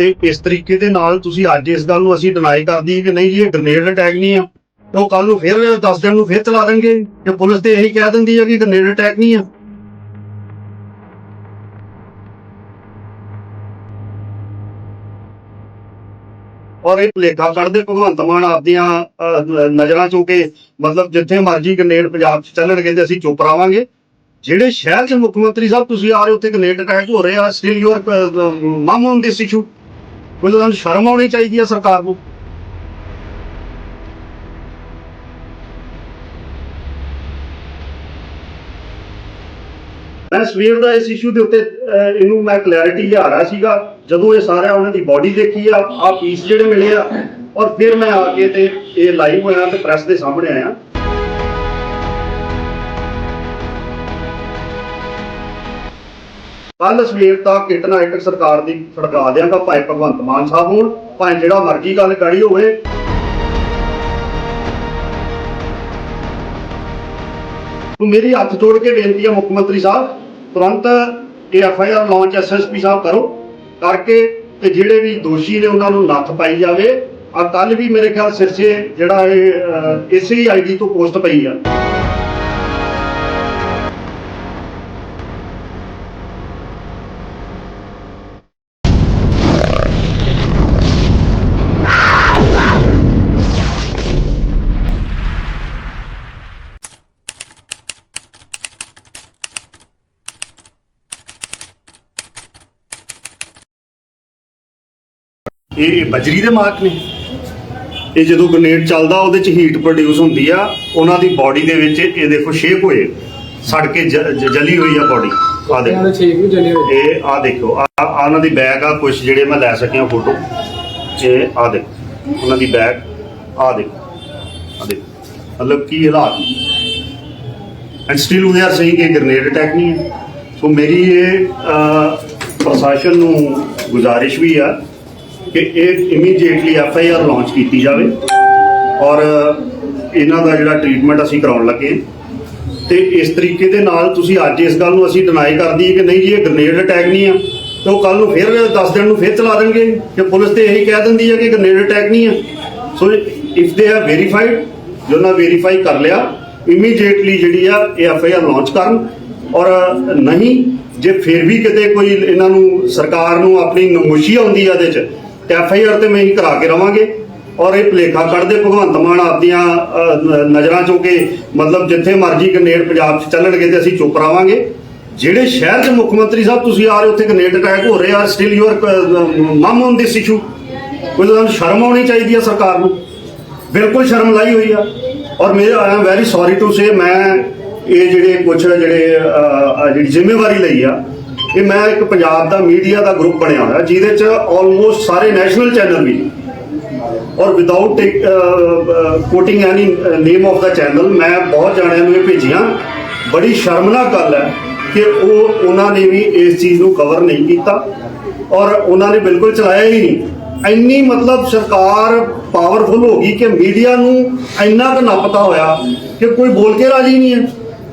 ਤੇ ਇਸ ਤਰੀਕੇ ਦੇ ਨਾਲ ਤੁਸੀਂ ਅੱਜ ਇਸ ਗੱਲ ਨੂੰ ਅਸੀਂ ਡਿਨਾਈ ਕਰਦੀ ਕਿ ਨਹੀਂ ਜੀ, ਇਹ ਗ੍ਰਨੇਡ ਅਟੈਕ ਨਹੀਂ ਆ। ਉਹ ਕੱਲ ਨੂੰ ਫਿਰ 10 ਦਿਨ ਨੂੰ ਫਿਰ ਚਲਾ ਦੇਣਗੇ। ਕਿ ਪੁਲਿਸ ਤੇ ਇਹੀ ਕਹਿ ਦਿੰਦੀ ਹੈ ਕਿ ਗ੍ਰਨੇਡ ਅਟੈਕ ਨਹੀਂ ਆ। ਔਰ ਇਹ ਭੁਲੇਖਾ ਕੱਢਦੇ ਭਗਵੰਤ ਮਾਨ ਆਪਦੀਆਂ ਨਜ਼ਰਾਂ ਚੋਂ ਕਿ ਮਤਲਬ ਜਿੱਥੇ ਮਰਜ਼ੀ ਗ੍ਰਨੇਡ ਪੰਜਾਬ 'ਚ ਚੱਲਣ ਕਹਿੰਦੇ ਅਸੀਂ ਚੁੱਪ ਰਵਾਂਗੇ ਜਿਹੜੇ ਸ਼ਹਿਰ 'ਚ ਮੁੱਖ ਮੰਤਰੀ ਸਾਹਿਬ, ਤੁਸੀਂ ਆ ਰਹੇ ਹੋ, ਉੱਥੇ ਗ੍ਰਨੇਡ ਅਟੈਕ ਹੋ ਰਹੇ ਆ। Still you are mum on this issue ਕੋਈ ਤੁਹਾਨੂੰ ਸ਼ਰਮ ਆਉਣੀ ਚਾਹੀਦੀ ਹੈ ਸਰਕਾਰ ਨੂੰ। ਮੈਂ ਸਵੇਰ ਦਾ ਇਸ ਇਸ਼ੂ ਦੇ ਉੱਤੇ ਇਹਨੂੰ ਮੈਂ ਕਲੈਰਿਟੀ ਲਿਆ ਰਿਹਾ ਸੀਗਾ। ਜਦੋਂ ਇਹ ਸਾਰਾ ਉਹਨਾਂ ਦੀ ਬਾਡੀ ਦੇਖੀ ਆ ਆ ਪੀਸ ਜਿਹੜੇ ਮਿਲੇ ਆ, ਔਰ ਫਿਰ ਮੈਂ ਆ ਕੇ ਤੇ ਇਹ ਲਾਈਵ ਹੋਇਆ ਤੇ ਪ੍ਰੈਸ ਦੇ ਸਾਹਮਣੇ ਆਇਆ। ਕੱਲ ਸਵੇਰ ਤੱਕ ਕਿਟਨਾਈਟਕ ਸਰਕਾਰ ਦੀ ਫੜਕਾ ਦਿਆਂਗਾ ਭਾਵੇਂ ਭਗਵੰਤ ਮਾਨ ਸਾਹਿਬ ਹੋਣ। ਭਾਵੇਂ ਜਿਹੜਾ ਮਰਜ਼ੀ ਗੱਲ ਕਰੀ ਹੋਵੇ। ਤੂੰ ਮੇਰੀ ਹੱਥ ਜੋੜ ਕੇ ਬੇਨਤੀ ਹੈ ਮੁੱਖ ਮੰਤਰੀ ਸਾਹਿਬ, ਤੁਰੰਤ ਇਹ F I R launch SSP ਸਾਹਿਬ ਕਰੋ। ਕਰਕੇ ਤੇ ਜਿਹੜੇ ਵੀ ਦੋਸ਼ੀ ਨੇ ਉਹਨਾਂ ਨੂੰ ਨੱਥ ਪਾਈ ਜਾਵੇ। ਆ ਕੱਲ ਵੀ ਮੇਰੇ ਖਿਆਲ ਸਿਰਸੇ ਜਿਹੜਾ ਇਹ ਇਸੇ ਹੀ ਆਈਡੀ ਤੋਂ ਪੋਸਟ ਪਈ ਆ। ਇਹ ਬਜਰੀ ਦੇ ਮਾਰਕ ਨੇ। ਇਹ ਜਦੋਂ ਗ੍ਰਨੇਡ ਚੱਲਦਾ ਉਹਦੇ ਚ ਹੀਟ ਪ੍ਰੋਡਿਊਸ ਹੁੰਦੀ ਆ। ਉਹਨਾਂ ਦੀ ਬਾਡੀ ਦੇ ਵਿੱਚ ਇਹ ਦੇਖੋ ਸ਼ੇਕ ਹੋਏ। ਸੜ ਕੇ ਜ- ਜ- ਜਲੀ ਹੋਈ ਆ ਬਾਡੀ ਆ ਦੇਖੋ। ਨਾਲ ਛੇਕ ਵੀ ਜਲੇ ਹੋਏ। ਇਹ ਆ ਦੇਖੋ। ਆ ਉਹਨਾਂ ਦੀ ਬੈਗ ਆ ਕੁਝ ਜਿਹੜੇ ਮੈਂ ਲੈ ਸਕਿਆ ਫੋਟੋ ਇਹ ਆ ਦੇਖੋ। ਉਹਨਾਂ ਦੀ ਬੈਗ ਆ ਦੇਖੋ। ਆ ਦੇਖੋ। ਮਤਲਬ ਕੀ ਹਾਲਾਤ and still we are saying ਇਹ ਗ੍ਰਨੇਡ ਅਟੈਕ ਨਹੀਂ ਹੈ। ਸੋ ਮੇਰੀ ਇਹ ਪ੍ਰਸ਼ਾਸਨ ਨੂੰ ਗੁਜ਼ਾਰਿਸ਼ ਵੀ ਆ ਕਿ ਇਹ immediately F I R launch ਕੀਤੀ ਜਾਵੇ ਔਰ ਇਹਨਾਂ ਦਾ ਜਿਹੜਾ ਟ੍ਰੀਟਮੈਂਟ ਅਸੀਂ ਕਰਾਉਣ ਲੱਗੇ ਹਾਂ। ਤੇ ਇਸ ਤਰੀਕੇ ਦੇ ਨਾਲ ਤੁਸੀਂ ਅੱਜ ਇਸ ਗੱਲ ਨੂੰ ਅਸੀਂ ਡਿਨਾਈ ਕਰਦੀ ਕਿ ਨਹੀਂ ਜੀ, ਇਹ ਗ੍ਰਨੇਡ ਅਟੈਕ ਨਹੀਂ ਆ। ਤੇ ਉਹ ਕੱਲ ਨੂੰ ਫਿਰ 10 ਦਿਨ ਨੂੰ ਫਿਰ ਚਲਾ ਦੇਣਗੇ। ਕਿ ਪੁਲਿਸ ਤੇ ਇਹੀ ਕਹਿ ਦਿੰਦੀ ਹੈ ਕਿ ਗ੍ਰਨੇਡ ਅਟੈਕ ਨਹੀਂ ਆ। So if they have verified ਜੋ ਨਾ ਵੈਰੀਫਾਈ ਕਰ ਲਿਆ ਇਮੀਡੀਏਟਲੀ ਜਿਹੜੀ ਆ, ਇਹ ਐਫ ਆਈ ਆਰ ਲਾਂਚ ਕਰਨ। ਔਰ ਨਹੀਂ, ਜੇ ਫਿਰ ਵੀ ਕਿਤੇ ਕੋਈ ਇਹਨਾਂ ਨੂੰ ਸਰਕਾਰ ਨੂੰ ਆਪਣੀ ਨਮੋਸ਼ੀ ਆਉਂਦੀ ਆ ਇਹਦੇ ਚ ਐਫ ਆਈ ਆਰ ਤੇ ਮੈਂ ਹੀ ਕਰਾ ਕੇ ਰਵਾਂਗੇ। ਔਰ ਇਹ ਭੁਲੇਖਾ ਕੱਢਦੇ ਭਗਵੰਤ ਮਾਨ ਆਪਦੀਆਂ ਨਜ਼ਰਾਂ ਚੋਂ ਕਿ ਮਤਲਬ ਜਿੱਥੇ ਮਰਜ਼ੀ ਗ੍ਰਨੇਡ ਪੰਜਾਬ 'ਚ ਚੱਲਣਗੇ ਤੇ ਅਸੀਂ ਚੁੱਪ ਰਵਾਂਗੇ। ਜਿਹੜੇ ਸ਼ਹਿਰ 'ਚ ਮੁੱਖ ਮੰਤਰੀ ਸਾਹਿਬ ਤੁਸੀਂ ਆ ਰਹੇ ਹੋ, ਉੱਥੇ ਗ੍ਰਨੇਡ ਅਟੈਕ ਹੋ ਰਹੇ ਆ still you are mum on this issue ਕੋਈ ਤੁਹਾਨੂੰ ਸ਼ਰਮ ਆਉਣੀ ਚਾਹੀਦੀ ਆ ਸਰਕਾਰ ਨੂੰ। ਬਿਲਕੁਲ ਸ਼ਰਮ ਲਾਈ ਹੋਈ ਆ। ਔਰ ਮੇਰੇ I am very sorry to say ਮੈਂ ਇਹ ਜਿਹੜੇ ਕੁਝ ਜਿਹੜੇ ਜਿਹੜੀ ਜ਼ਿੰਮੇਵਾਰੀ ਲਈ ਆ ਕਿ ਮੈਂ ਇੱਕ ਪੰਜਾਬ ਦਾ ਮੀਡੀਆ ਦਾ ਗਰੁੱਪ ਬਣਿਆ ਹੋਇਆ, ਜਿਹਦੇ ਚ ਆਲਮੋਸਟ ਸਾਰੇ ਨੈਸ਼ਨਲ ਚੈਨਲ ਵੀ ਨੇ। ਔਰ without quoting any name of the channel ਮੈਂ ਬਹੁਤ ਜਾਣਿਆਂ ਨੂੰ ਇਹ ਭੇਜੀਆਂ। ਬੜੀ ਸ਼ਰਮਨਾਕ ਗੱਲ ਹੈ ਕਿ ਉਹ, ਉਹਨਾਂ ਨੇ ਵੀ ਇਸ ਚੀਜ਼ ਨੂੰ ਕਵਰ ਨਹੀਂ ਕੀਤਾ ਔਰ ਉਹਨਾਂ ਨੇ ਬਿਲਕੁਲ ਚਲਾਇਆ ਹੀ ਨਹੀਂ। ਇੰਨੀ ਮਤਲਬ ਸਰਕਾਰ ਪਾਵਰਫੁਲ ਹੋ ਗਈ ਕਿ ਮੀਡੀਆ ਨੂੰ ਇੰਨਾ ਕੁ ਨਾ ਪਤਾ ਹੋਇਆ ਕਿ ਕੋਈ ਬੋਲ ਕੇ ਰਾਜੀ ਨਹੀਂ ਹੈ।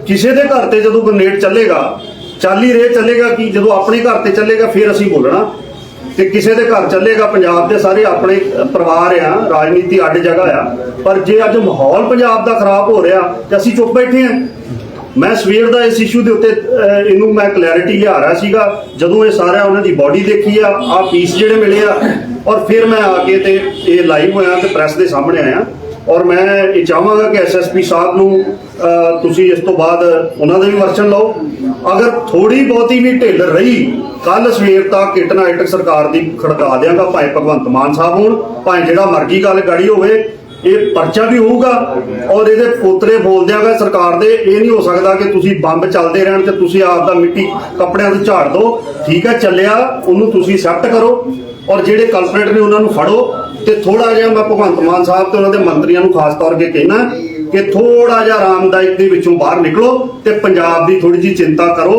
ਕਿਸੇ ਦੇ ਘਰ ਤੇ ਜਦੋਂ ਗ੍ਰਨੇਡ ਚੱਲੇਗਾ ਚੱਲ ਹੀ ਰਹੇ, ਚੱਲੇਗਾ ਕਿ? ਜਦੋਂ ਆਪਣੇ ਘਰ ਤੇ ਚੱਲੇਗਾ, ਫਿਰ ਅਸੀਂ ਬੋਲਣਾ। ਤੇ ਕਿਸੇ ਦੇ ਘਰ ਚੱਲੇਗਾ, ਪੰਜਾਬ ਦੇ ਸਾਰੇ ਆਪਣੇ ਪਰਿਵਾਰ ਆ, ਰਾਜਨੀਤੀ ਅੱਡ ਜਗ੍ਹਾ ਆ। ਪਰ ਜੇ ਅੱਜ ਮਾਹੌਲ ਪੰਜਾਬ ਦਾ ਖਰਾਬ ਹੋ ਰਿਹਾ, ਤੇ ਅਸੀਂ ਚੁੱਪ ਬੈਠੇ ਆ। ਮੈਂ ਸਵੇਰ ਦਾ ਇਸ ਇਸ਼ੂ ਦੇ ਉੱਤੇ ਇਹਨੂੰ ਮੈਂ ਕਲੈਰਿਟੀ ਲਿਆ ਰਿਹਾ ਸੀਗਾ। ਜਦੋਂ ਇਹ ਸਾਰਾ ਉਹਨਾਂ ਦੀ ਬਾਡੀ ਦੇਖੀ ਆ ਆ ਪੀਸ ਜਿਹੜੇ ਮਿਲੇ ਆ, ਔਰ ਫਿਰ ਮੈਂ ਆ ਕੇ ਤੇ ਇਹ ਲਾਈਵ ਹੋਇਆ ਤੇ ਪ੍ਰੈਸ ਦੇ ਸਾਹਮਣੇ ਆਇਆ। ਔਰ ਮੈਂ ਇਹ ਚਾਹਾਂਗਾ ਕਿ ਐਸਐਸਪੀ ਸਾਹਿਬ ਨੂੰ ਤੁਸੀਂ ਇਸ ਤੋਂ ਬਾਅਦ ਉਹਨਾਂ ਦਾ ਵੀ ਵਰਸ਼ਨ ਲਓ। ਅਗਰ ਥੋੜੀ ਬਹੁਤੀ ਵੀ ਢਿੱਲ ਰਹੀ ਕੱਲ ਸਵੇਰ ਤੱਕ ਕਿਟਨਾਈਟਕ ਸਰਕਾਰ ਦੀ ਖੜਕਾ ਦਿਆਂਗਾ, ਭਾਵੇਂ ਭਗਵੰਤ ਮਾਨ ਸਾਹਿਬ ਹੋਣ, ਭਾਵੇਂ ਜਿਹੜਾ ਮਰਜ਼ੀ ਗੱਲ ਗੜੀ ਹੋਵੇ, ਇਹ ਪਰਚਾ ਵੀ ਹੋਊਗਾ ਔਰ ਇਹਦੇ ਪੋਤਰੇ ਬੋਲ ਦਿਆਂਗਾ ਸਰਕਾਰ ਦੇ, ਇਹ ਨਹੀਂ ਹੋ ਸਕਦਾ ਕਿ ਤੁਸੀਂ ਬੰਬ ਚੱਲਦੇ ਰਹਿਣ ਤੇ ਤੁਸੀਂ ਆਪ ਦਾ ਮਿੱਟੀ ਕੱਪੜਿਆਂ ਤੋਂ ਝਾੜ ਦਿਓ। ਠੀਕ ਹੈ, ਚੱਲਿਆ, ਉਹਨੂੰ ਤੁਸੀਂ ਐਕਸੈਪਟ ਕਰੋ ਔਰ ਜਿਹੜੇ ਕਲਪਰੇਟ ਨੇ ਉਹਨਾਂ ਨੂੰ ਫੜੋ। ਤੇ ਥੋੜਾ ਜਿਹਾ ਮੈਂ ਭਗਵੰਤ ਮਾਨ ਸਾਹਿਬ ਤੇ ਉਹਨਾਂ ਦੇ ਮੰਤਰੀਆਂ ਨੂੰ ਖਾਸ ਤੌਰ 'ਤੇ ਕਹਿਣਾ ਕਿ ਥੋੜਾ ਜਿਹਾ ਆਰਾਮਦਾਇਕ ਦੇ ਵਿੱਚੋਂ ਬਾਹਰ ਨਿਕਲੋ ਤੇ ਪੰਜਾਬ ਦੀ ਥੋੜੀ ਜਿਹੀ ਚਿੰਤਾ ਕਰੋ।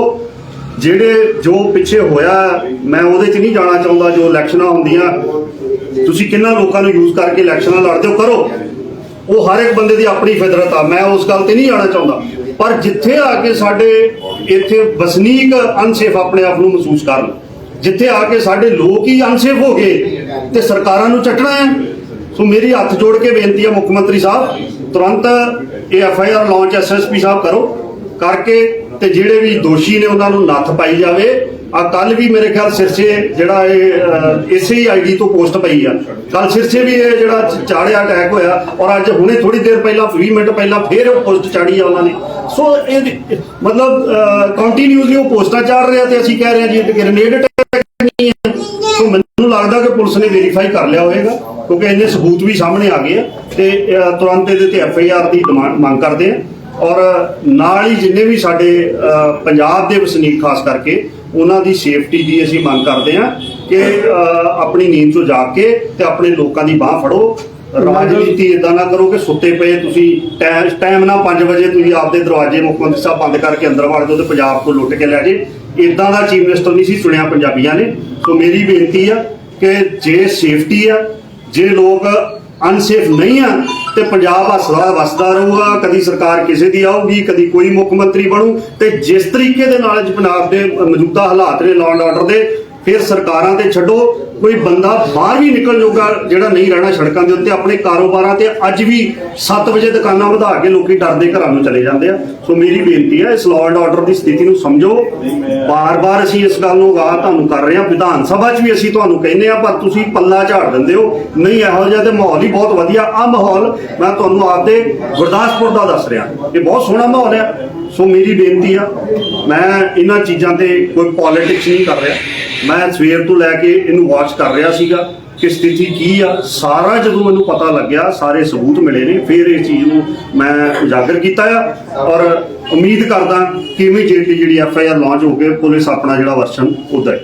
ਜਿਹੜੇ ਜੋ ਪਿੱਛੇ ਹੋਇਆ, ਮੈਂ ਉਹਦੇ 'ਚ ਨਹੀਂ ਜਾਣਾ ਚਾਹੁੰਦਾ ਜੋ ਇਲੈਕਸ਼ਨਾਂ ਹੁੰਦੀਆਂ। ਤੁਸੀਂ ਕਿੰਨਾ ਲੋਕਾਂ ਨੂੰ ਯੂਜ਼ ਕਰਕੇ ਇਲੈਕਸ਼ਨਾਂ ਲੜਦੇ ਹੋ ਕਰੋ। ਉਹ ਹਰ ਇੱਕ ਬੰਦੇ ਦੀ ਆਪਣੀ ਫਿਤਰਤ ਆ, ਮੈਂ ਉਸ ਗੱਲ ਤੇ ਨਹੀਂ ਜਾਣਾ ਚਾਹੁੰਦਾ। ਪਰ ਜਿੱਥੇ ਆ ਕੇ ਸਾਡੇ ਇੱਥੇ ਵਸਨੀਕ ਅਨਸੇਫ ਆਪਣੇ ਆਪ ਨੂੰ ਮਹਿਸੂਸ ਕਰਨ, ਜਿੱਥੇ ਆ ਕੇ ਸਾਡੇ ਲੋਕ ਹੀ ਅਨਸੇਫ ਹੋ ਗਏ ਤੇ ਸਰਕਾਰਾਂ ਨੂੰ ਚੱਟਣਾ ਹੈ। ਸੋ ਮੇਰੀ ਹੱਥ ਜੋੜ ਕੇ ਬੇਨਤੀ ਹੈ ਮੁੱਖ ਮੰਤਰੀ ਸਾਹਿਬ, ਤੁਰੰਤ ਇਹ F I R launch SSP ਸਾਹਿਬ ਕਰੋ, ਕਰਕੇ ਤੇ ਜਿਹੜੇ ਵੀ ਦੋਸ਼ੀ ਨੇ ਉਹਨਾਂ ਨੂੰ ਨੱਥ ਪਾਈ ਜਾਵੇ। ਆ ਕੱਲ ਵੀ ਮੇਰੇ ਖਿਆਲ ਸਿਰਸੇ ਜਿਹੜਾ ਇਹ ਇਸੇ ਹੀ ਆਈਡੀ ਤੋਂ ਪੋਸਟ ਪਈ ਆ। ਕੱਲ ਸਿਰਸੇ ਵੀ ਇਹ ਜਿਹੜਾ ਚਾੜਿਆ ਅਟੈਕ ਹੋਇਆ ਔਰ ਅੱਜ ਹੁਣੇ ਥੋੜੀ ਦੇਰ ਪਹਿਲਾਂ 20 ਮਿੰਟ ਪਹਿਲਾਂ ਫੇਰ ਉਹ ਪੋਸਟ ਚਾੜੀ ਆ ਉਹਨਾਂ ਨੇ। ਸੋ ਇਹ ਮਤਲਬ ਕੰਟੀਨਿਊਸਲੀ ਉਹ ਪੋਸਟਾਂ ਚਾੜ ਰਿਹਾ ਤੇ ਅਸੀਂ ਕਹਿ ਰਹੇ ਹਾਂ ਜੀ ਗ੍ਰੇਨੇਡ ਅਟੈਕ ਨਹੀਂ ਹੈ। ਸੋ ਮੈਨੂੰ ਲੱਗਦਾ ਕਿ ਪੁਲਿਸ ਨੇ ਵੈਰੀਫਾਈ ਕਰ ਲਿਆ ਹੋਵੇਗਾ ਕਿਉਂਕਿ ਇੰਨੇ ਸਬੂਤ ਵੀ ਸਾਹਮਣੇ ਆ ਗਏ ਆ ਤੇ ਤੁਰੰਤ ਇਹਦੇ ਤੇ ਐਫ ਆਈ ਆਰ ਦੀ ਮੰਗ ਕਰਦੇ ਆ। ਔਰ ਨਾਲ ਹੀ ਜਿੰਨੇ ਵੀ ਸਾਡੇ ਪੰਜਾਬ ਦੇ ਵਸਨੀਕ ਖਾਸ ਕਰਕੇ ਉਹਨਾਂ ਦੀ ਸੇਫਟੀ ਦੀ ਅਸੀਂ ਮੰਗ ਕਰਦੇ ਆ ਕਿ ਆਪਣੀ ਨੀਂਦ ਤੋਂ ਜਾਗ ਕੇ ਤੇ ਆਪਣੇ ਲੋਕਾਂ ਦੀ ਬਾਹ ਫੜੋ। ਰਾਜਨੀਤੀ ਇਦਾਂ ਨਾ ਕਰੋ ਕਿ ਸੁੱਤੇ ਪਏ ਤੁਸੀਂ ਟਾਈਮ ਟਾਈਮ ਨਾਲ 5 ਵਜੇ ਤੁਸੀਂ ਆਪਦੇ ਦਰਵਾਜ਼ੇ ਮੁੱਖ ਮੰਤਰੀ ਸਾਹਿਬ ਬੰਦ ਕਰਕੇ ਅੰਦਰ ਵੜ ਜਾਓ ਤੇ ਪੰਜਾਬ ਤੋਂ ਲੁੱਟ ਕੇ ਲੈ ਜੇ ਇਦਾਂ ਦਾ ਚੀਫ ਮਿਨਿਸਟਰ ਨਹੀਂ ਸੀ ਚੁਣਿਆ ਪੰਜਾਬੀਆਂ ਨੇ। ਸੋ ਮੇਰੀ ਬੇਨਤੀ ਆ ਕਿ ਜੇ ਸੇਫਟੀ ਆ, ਜੇ ਲੋਕ ਅਨਸੇਫ ਨਹੀਂ ਆ, ਤੇ ਪੰਜਾਬ ਹੱਸਦਾ ਵਸਦਾ ਰਹੂਗਾ, ਕਦੀ ਸਰਕਾਰ ਕਿਸੇ ਦੀ ਆਊਗੀ, ਕਦੀ ਕੋਈ ਮੁੱਖ ਮੰਤਰੀ ਬਣੂ, ਤੇ ਜਿਸ ਤਰੀਕੇ ਦੇ ਨਾਲ ਪੰਜਾਬ ਦੇ ਮੌਜੂਦਾ ਹਾਲਾਤ ਨੇ ਲਾਅ ਐਂਡ ਆਰਡਰ ਦੇ, ਫਿਰ ਸਰਕਾਰਾਂ ਤੇ ਛੱਡੋ ਕੋਈ ਬੰਦਾ ਬਾਹਰ ਵੀ ਨਿਕਲ ਜਾਊਗਾ ਜਿਹੜਾ ਨਹੀਂ ਰਹਿਣਾ ਸੜਕਾਂ ਦੇ ਉੱਤੇ, ਆਪਣੇ ਕਾਰੋਬਾਰਾਂ ਤੇ ਅੱਜ ਵੀ 7 ਵਜੇ ਦੁਕਾਨਾਂ ਵਧਾ ਕੇ ਲੋਕੀ ਡਰਦੇ ਘਰਾਂ ਨੂੰ ਚਲੇ ਜਾਂਦੇ ਆ। ਸੋ ਮੇਰੀ ਬੇਨਤੀ ਹੈ, ਇਸ ਲਾਅ ਐਂਡ ਆਰਡਰ ਦੀ ਸਥਿਤੀ ਨੂੰ ਸਮਝੋ। ਬਾਰ-ਬਾਰ ਅਸੀਂ ਇਸ ਗੱਲ ਨੂੰ ਆਗਾਹ ਤੁਹਾਨੂੰ ਕਰ ਰਹੇ ਹਾਂ। ਵਿਧਾਨ ਸਭਾ 'ਚ ਵੀ ਅਸੀਂ ਤੁਹਾਨੂੰ ਕਹਿੰਦੇ ਆ ਪਰ ਤੁਸੀਂ ਪੱਲਾ ਝਾੜ ਦਿੰਦੇ ਹੋ। ਨਹੀਂ, ਇਹੋ ਜਿਹਾ ਤੇ ਮਾਹੌਲ ਹੀ ਬਹੁਤ ਵਧੀਆ। ਆ ਮਾਹੌਲ ਮੈਂ ਤੁਹਾਨੂੰ ਆਪਦੇ ਗੁਰਦਾਸਪੁਰ ਦਾ ਦੱਸ ਰਿਹਾ। ਇਹ ਬਹੁਤ ਸੋਹਣਾ ਮਾਹੌਲ ਹੈ ਸੋ ਮੇਰੀ ਬੇਨਤੀ ਆ, ਮੈਂ ਇਹਨਾਂ ਚੀਜ਼ਾਂ ਤੇ ਕੋਈ ਪੋਲਿਟਿਕਸ ਨਹੀਂ ਕਰ ਰਿਹਾ। ਮੈਂ ਸਵੇਰ ਤੋਂ ਲੈ ਕੇ ਇਹਨੂੰ ਵਾਚ ਕਰ ਰਿਹਾ ਸੀਗਾ ਕਿ ਸਥਿਤੀ ਕੀ ਆ। ਸਾਰਾ ਜਦੋਂ ਮੈਨੂੰ ਪਤਾ ਲੱਗਿਆ, ਸਾਰੇ ਸਬੂਤ ਮਿਲੇ ਨੇ, ਫਿਰ ਇਸ ਚੀਜ਼ ਨੂੰ ਮੈਂ ਉਜਾਗਰ ਕੀਤਾ ਆ। ਔਰ ਉਮੀਦ ਕਰਦਾ ਕਿ ਇਮੀਡੀਏਟਲੀ ਜਿਹੜੀ ਐਫ ਆਈ ਆਰ ਲਾਂਚ ਹੋ ਕੇ ਪੁਲਿਸ ਆਪਣਾ ਜਿਹੜਾ ਵਰਸ਼ਨ ਉਹਦਾ